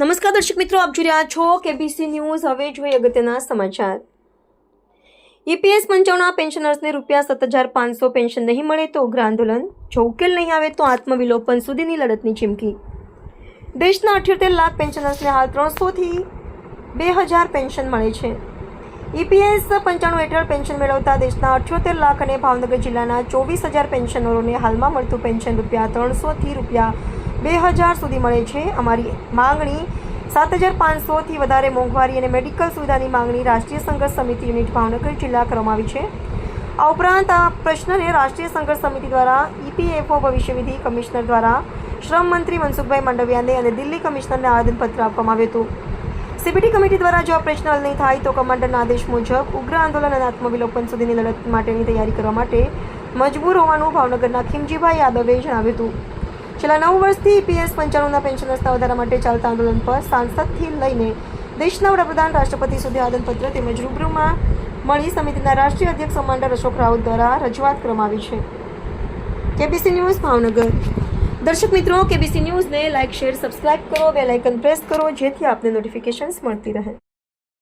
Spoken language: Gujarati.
નમસ્કાર દર્શક મિત્રો, આપ જોઈ રહ્યા છો કેબીસી ન્યૂઝ હવે જોઈએ અગત્યના સમાચાર. ઈપીએસ પંચાવના પેન્શનર્સને રૂપિયા સત્ત હજાર પાંચસો પેન્શન નહીં મળે તો ઉગ્ર આંદોલન. જો ઉકેલ નહીં આવે તો આત્મવિલોપન સુધીની લડતની ચીમકી. દેશના અઠ્યોતેર લાખ પેન્શનર્સને હાલ ત્રણસોથી બે હજાર પેન્શન મળે છે. ઈપીએસ પંચાણું હેઠળ પેન્શન મેળવતા દેશના અઠ્યોતેર લાખ અને ભાવનગર જિલ્લાના ચોવીસ હજાર પેન્શનરોને હાલમાં મળતું પેન્શન રૂપિયા ત્રણસોથી રૂપિયા બે હજાર સુધી મળે છે. અમારી માંગણી સાત હજાર પાંચસોથી વધારે મોંઘવારી અને મેડિકલ સુવિધાની માંગણી રાષ્ટ્રીય સંઘર્ષ સમિતિ યુનિટ ભાવનગર જિલ્લા કરવામાં આવી છે. આ ઉપરાંત આ પ્રશ્નને રાષ્ટ્રીય સંઘર્ષ સમિતિ દ્વારા ઈપીએફઓ ભવિષ્યવિધિ કમિશનર દ્વારા શ્રમ મંત્રી મનસુખભાઈ માંડવિયાને અને દિલ્હી કમિશનરને આવેદનપત્ર આપવામાં આવ્યું હતું. સીબીટી કમિટી દ્વારા જો આ પ્રશ્ન હલ નહીં થાય તો કમાન્ડરના આદેશ મુજબ ઉગ્ર આંદોલન અને આત્મવિલોપન સુધીની લડત માટેની તૈયારી કરવા માટે મજબૂર હોવાનું ભાવનગરના ખીમજીભાઈ યાદવે જણાવ્યું હતું. છેલ્લા નવ વર્ષથી ઈપીએસ પંચાણુંના પેન્શનર્સના વધારા માટે ચાલતા આંદોલન પર સાંસદથી લઈને દેશના વડાપ્રધાન રાષ્ટ્રપતિ સુધી આદનપત્ર તેમજ રૂબરૂમાં મળી સમિતિના રાષ્ટ્રીય અધ્યક્ષ કમાન્ડર અશોક રાવત દ્વારા રજૂઆત કરવામાં આવી છે. KBC news, Bhavnagar. દર્શક મિત્રો, કેબીસી ન્યૂઝને લાઇક, શેર, સબસ્ક્રાઇબ કરો, બેલ આઇકન પ્રેસ કરો, જેથી આપને નોટિફિકેશન્સ મળતી રહે.